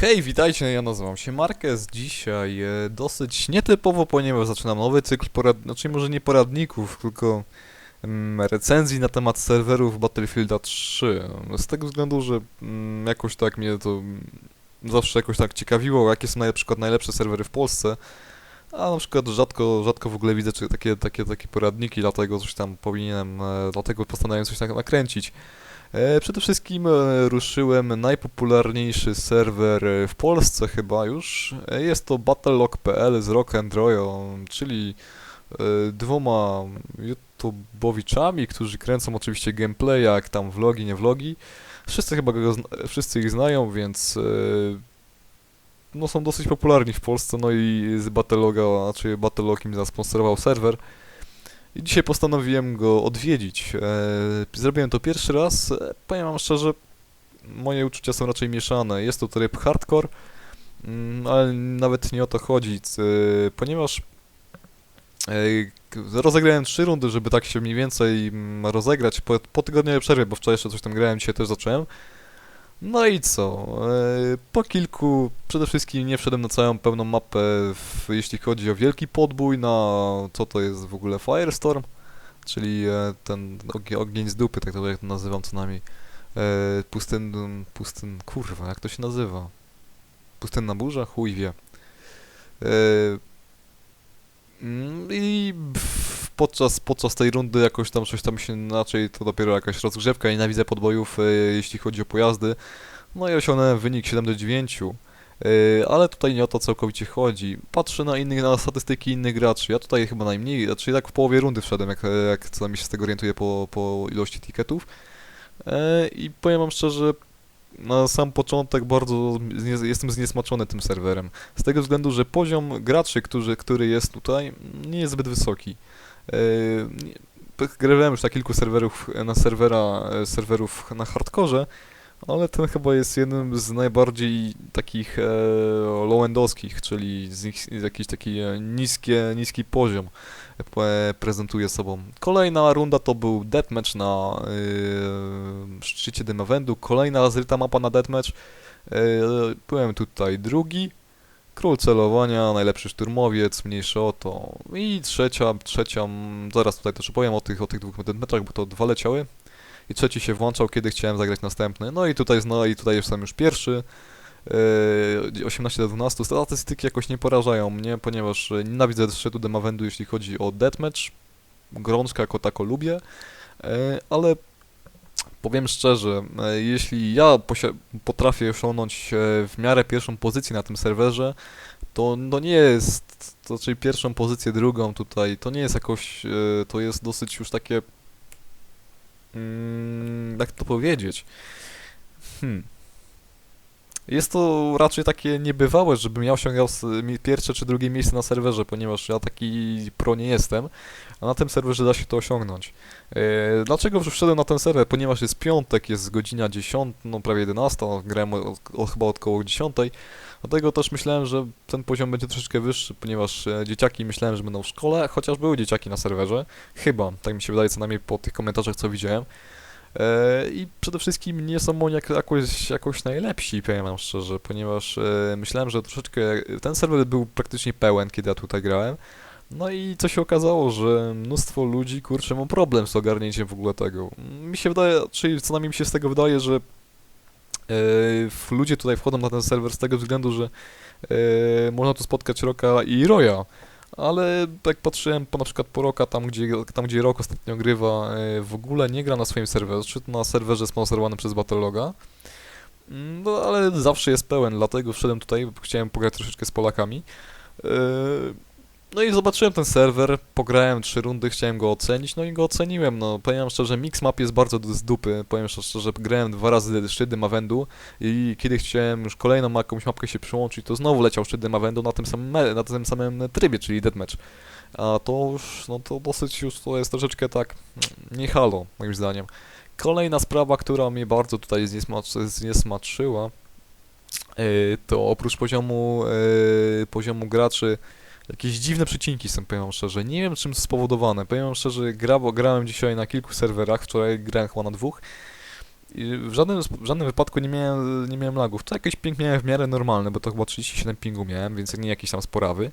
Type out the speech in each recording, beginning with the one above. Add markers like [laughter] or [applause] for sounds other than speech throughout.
Hej, witajcie, ja nazywam się Marquez. Dzisiaj e, dosyć nietypowo, ponieważ zaczynam nowy cykl porad... znaczy może nie poradników, tylko mm, recenzji na temat serwerów Battlefielda 3. Z tego względu, że mm, jakoś tak mnie to mm, zawsze jakoś tak ciekawiło, jakie są na przykład najlepsze serwery w Polsce. A na przykład rzadko, rzadko w ogóle widzę czy takie, takie, takie poradniki, dlatego coś tam powinienem, e, dlatego postanowiłem coś tak nakręcić. E, Przede wszystkim e, ruszyłem najpopularniejszy serwer w Polsce chyba już. E, Jest to battlelog.pl z Rock czyli dwoma YouTubowiczami, którzy kręcą oczywiście gameplay, jak tam vlogi, nie vlogi. Wszyscy chyba go, wszyscy ich znają, więc no są dosyć popularni w Polsce, no i z Battleloga, znaczy Battlelog im zasponsorował serwer. I dzisiaj postanowiłem go odwiedzić. E, zrobiłem to pierwszy raz. E, powiem wam szczerze, moje uczucia są raczej mieszane. Jest to tryb hardcore, mm, ale nawet nie o to chodzi, ponieważ e, rozegrałem trzy rundy, żeby tak się mniej więcej mm, rozegrać po, po tygodniowej przerwie, bo wczoraj jeszcze coś tam grałem, dzisiaj też zacząłem. No i co? E, Po kilku, przede wszystkim nie wszedłem na całą pełną mapę, w, jeśli chodzi o wielki podbój, na co to jest w ogóle Firestorm, czyli e, ten ogień, z dupy, tak to jak to nazywam co najmniej. Pustyn, pustyn, kurwa, jak to się nazywa? Pustynna burza? Chuj wie. E, mm, I podczas, podczas tej rundy jakoś tam coś tam się inaczej, to dopiero jakaś rozgrzewka, nienawidzę podbojów, e, jeśli chodzi o pojazdy. No i osiągnąłem wynik 7 do 9. Yy, ale tutaj nie o to całkowicie chodzi. Patrzę na innych, na statystyki innych graczy. Ja tutaj chyba najmniej, znaczy tak w połowie rundy wszedłem, jak, jak co mi się z tego orientuję po, po ilości ticketów. Yy, I powiem wam szczerze, na sam początek bardzo jestem zniesmaczony tym serwerem. Z tego względu, że poziom graczy, którzy, który jest tutaj, nie jest zbyt wysoki. Yy, grałem już na kilku serwerów, na serwera, serwerów na hardkorze, ale ten chyba jest jednym z najbardziej takich e, low-endowskich, czyli z nich jakiś taki e, niskie, niski poziom e, prezentuje sobą. Kolejna runda to był deathmatch na e, szczycie Dymawendu, kolejna zryta mapa na deathmatch. E, byłem tutaj drugi, król celowania, najlepszy szturmowiec, mniejszy o to. I trzecia, trzecia, zaraz tutaj też opowiem o tych, o tych dwóch deathmatchach, bo to dwa leciały i trzeci się włączał, kiedy chciałem zagrać następny. No i tutaj, no i tutaj jestem już pierwszy. Yy, 18 do 12. Statystyki jakoś nie porażają mnie, ponieważ e, nienawidzę szczytu Demawendu, jeśli chodzi o deathmatch. Grączkę jako tako lubię, yy, ale powiem szczerze, e, jeśli ja potrafię osiągnąć e, w miarę pierwszą pozycję na tym serwerze, to no nie jest, to czyli pierwszą pozycję, drugą tutaj, to nie jest jakoś, e, to jest dosyć już takie Mm, jak to powiedzieć? Hmm. Jest to raczej takie niebywałe, żebym ja osiągał pierwsze czy drugie miejsce na serwerze, ponieważ ja taki pro nie jestem, a na tym serwerze da się to osiągnąć. E, dlaczego wszedłem na ten serwer? Ponieważ jest piątek, jest godzina 10, no prawie 11, grałem o, o, chyba od około 10, dlatego też myślałem, że ten poziom będzie troszeczkę wyższy, ponieważ e, dzieciaki myślałem, że będą w szkole, chociaż były dzieciaki na serwerze, chyba, tak mi się wydaje co najmniej po tych komentarzach co widziałem. E, I przede wszystkim nie są oni jak, jakoś, jakoś najlepsi, powiem wam szczerze, ponieważ e, myślałem, że troszeczkę ten serwer był praktycznie pełen, kiedy ja tutaj grałem. No i co się okazało, że mnóstwo ludzi, kurczę, ma problem z ogarnięciem w ogóle tego. Mi się wydaje, czyli co najmniej mi się z tego wydaje, że e, ludzie tutaj wchodzą na ten serwer z tego względu, że można tu spotkać Roka i Roya. Ale jak patrzyłem po na przykład po Roka, tam gdzie, tam gdzie Rok ostatnio grywa, e, w ogóle nie gra na swoim serwerze, czy na serwerze sponsorowanym przez Battleloga. Mm, No ale zawsze jest pełen, dlatego wszedłem tutaj, chciałem pograć troszeczkę z Polakami. No i zobaczyłem ten serwer, pograłem trzy rundy, chciałem go ocenić, no i go oceniłem, no powiem szczerze, mix-map jest bardzo z dupy, powiem szczerze, grałem dwa razy szczyty Mavendu i kiedy chciałem już kolejną jakąś mapkę się przyłączyć, to znowu leciał szczyty Mavendu na tym samym, na tym samym trybie, czyli deathmatch. A to już, no to dosyć już to jest troszeczkę tak, mm, nie halo, moim zdaniem. Kolejna sprawa, która mnie bardzo tutaj zniesmacz, zniesmaczyła, yy, to oprócz poziomu, yy, poziomu graczy, jakieś dziwne przecinki są, powiem szczerze. Nie wiem czym spowodowane. Powiem szczerze, gra, bo grałem dzisiaj na kilku serwerach, wczoraj grałem chyba na dwóch I w żadnym, w żadnym wypadku nie miałem, nie miałem lagów. To jakiś ping miałem w miarę normalny, bo to chyba 37 pingu miałem, więc nie jakieś tam sporawy.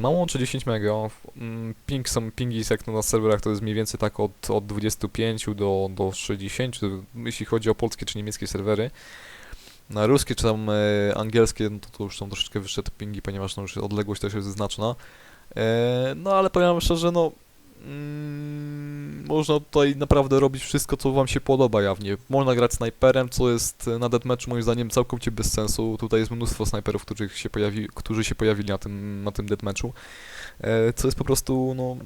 Mam łącze 10 mega. Mm, Ping są, pingi jak na serwerach to jest mniej więcej tak od, od 25 do, do 60, jeśli chodzi o polskie czy niemieckie serwery. Na ruskie czy tam e, angielskie, no to, to już są troszeczkę wyższe te pingi, ponieważ no już odległość też jest znaczna. E, no ale powiem szczerze, no mm, można tutaj naprawdę robić wszystko, co wam się podoba jawnie. Można grać snajperem, co jest e, na deathmatchu moim zdaniem całkowicie bez sensu. Tutaj jest mnóstwo snajperów, których się pojawi, którzy się pojawili na tym, na tym deathmatchu. E, co jest po prostu, no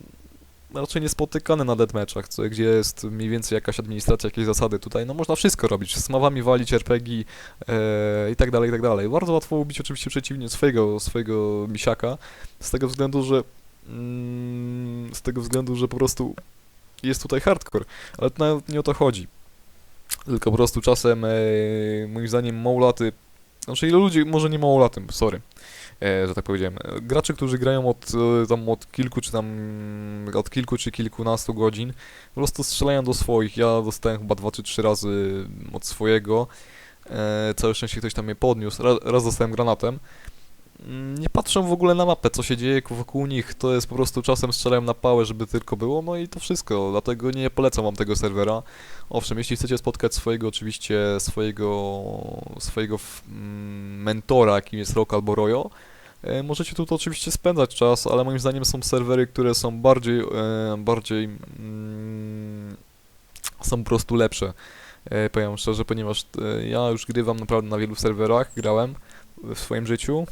raczej niespotykane na deathmatchach, co, gdzie jest mniej więcej jakaś administracja, jakieś zasady. Tutaj no można wszystko robić, z mawami walić RPG e, i tak dalej, i tak dalej. Bardzo łatwo ubić oczywiście przeciwnie swojego, swojego misiaka, z tego względu, że mm, z tego względu, że po prostu jest tutaj hardcore, ale to nawet nie o to chodzi. Tylko po prostu czasem, e, moim zdaniem, małolaty, znaczy ilu ludzi, może nie małolatym, sorry, że tak powiedziałem. E, Gracze, którzy grają od, e, tam od kilku czy tam od kilku czy kilkunastu godzin, po prostu strzelają do swoich. Ja dostałem chyba dwa czy trzy razy od swojego. E, całe szczęście ktoś tam mnie podniósł. Raz, raz dostałem granatem. Nie patrzą w ogóle na mapę, co się dzieje wokół nich. To jest po prostu czasem strzelają na pałę, żeby tylko było, no i to wszystko. Dlatego nie polecam wam tego serwera. Owszem, jeśli chcecie spotkać swojego oczywiście swojego swojego mm, mentora, jakim jest Rock albo Royo, e, możecie tu oczywiście spędzać czas, ale moim zdaniem są serwery, które są bardziej e, bardziej mm, są po prostu lepsze. E, powiem szczerze, ponieważ ja już grywam naprawdę na wielu serwerach, grałem w swoim życiu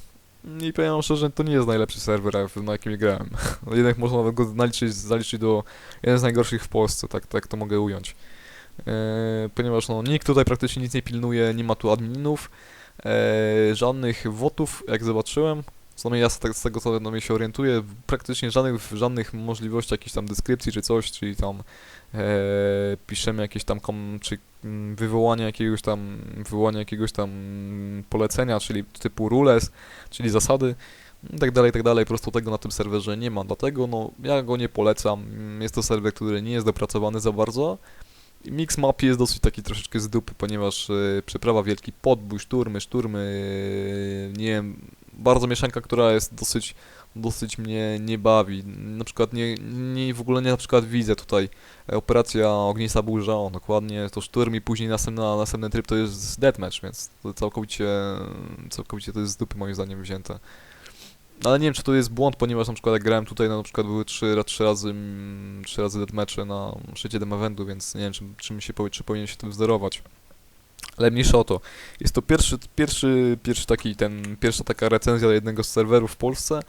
i powiem szczerze, to nie jest najlepszy serwer, na jakim grałem. [laughs] Jednak można nawet go naliczyć, zaliczyć do jeden z najgorszych w Polsce, tak, tak to mogę ująć. E, ponieważ no, nikt tutaj praktycznie nic nie pilnuje, nie ma tu adminów, e, żadnych wotów, jak zobaczyłem. Co ja z tego, co no, się orientuję, praktycznie żadnych, żadnych możliwości jakiejś tam deskrypcji czy coś, czyli tam e, piszemy jakieś tam kom, czy mm, wywołanie jakiegoś tam, wywołanie jakiegoś tam mm, polecenia, czyli typu rules, czyli zasady, i tak dalej, i tak dalej. Po prostu tego na tym serwerze nie ma, dlatego no, ja go nie polecam. Mm, Jest to serwer, który nie jest dopracowany za bardzo. Mix map jest dosyć taki troszeczkę z dupy, ponieważ e, przeprawa wielki podbój, szturmy, szturmy, e, nie wiem, bardzo mieszanka, która jest dosyć, dosyć mnie nie bawi. Na przykład nie, nie w ogóle nie na przykład widzę tutaj e, operacja ognista burza, o dokładnie, to szturm i później następna, następny tryb to jest deathmatch, więc to całkowicie, całkowicie to jest z dupy moim zdaniem wzięte. Ale nie wiem, czy to jest błąd, ponieważ na przykład jak grałem tutaj, no na przykład były trzy, ra- trzy razy, mm, trzy razy deathmatche na szczycie dem eventu, więc nie wiem, czy, czy, mi się, czy powinien się tym wzorować. Ale mniejsza o to. Jest to pierwszy, pierwszy, pierwszy taki, ten, pierwsza taka recenzja jednego z serwerów w Polsce.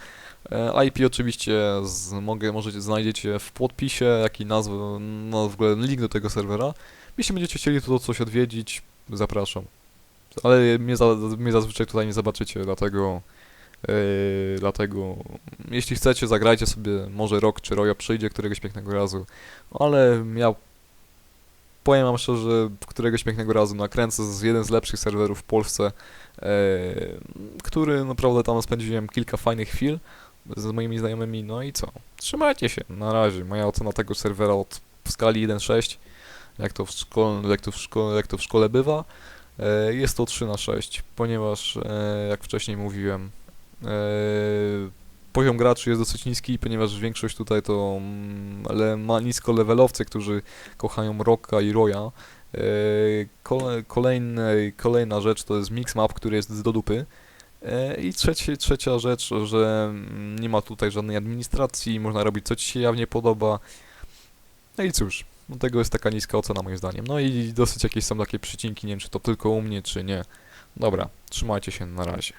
E, IP oczywiście z, mogę, możecie, znajdziecie w podpisie, jak i nazwę, no w ogóle link do tego serwera. Jeśli będziecie chcieli tu coś odwiedzić, zapraszam. Ale mnie, za, mnie zazwyczaj tutaj nie zobaczycie, dlatego Yy, dlatego jeśli chcecie, zagrajcie sobie, może rok czy Rojo przyjdzie któregoś pięknego razu, ale ja powiem wam szczerze, któregoś pięknego razu nakręcę z jeden z lepszych serwerów w Polsce, yy, który naprawdę tam spędziłem kilka fajnych chwil z moimi znajomymi, no i co? Trzymajcie się, na razie. Moja ocena tego serwera od w skali 1.6, jak to w szkole, jak to w szkole, jak to w szkole bywa, yy, jest to 3 na 6, ponieważ yy, jak wcześniej mówiłem, Eee, poziom graczy jest dosyć niski, ponieważ większość tutaj to mm, ale ma nisko levelowcy, którzy kochają Rocka i Roya. Eee, kole, kolejny, kolejna rzecz to jest mix map, który jest do dupy. Eee, I trzecie, trzecia rzecz, że mm, nie ma tutaj żadnej administracji, można robić co ci się jawnie podoba. No i cóż, no tego jest taka niska ocena moim zdaniem. No i dosyć jakieś są takie przycinki, nie wiem czy to tylko u mnie, czy nie. Dobra, trzymajcie się, na razie.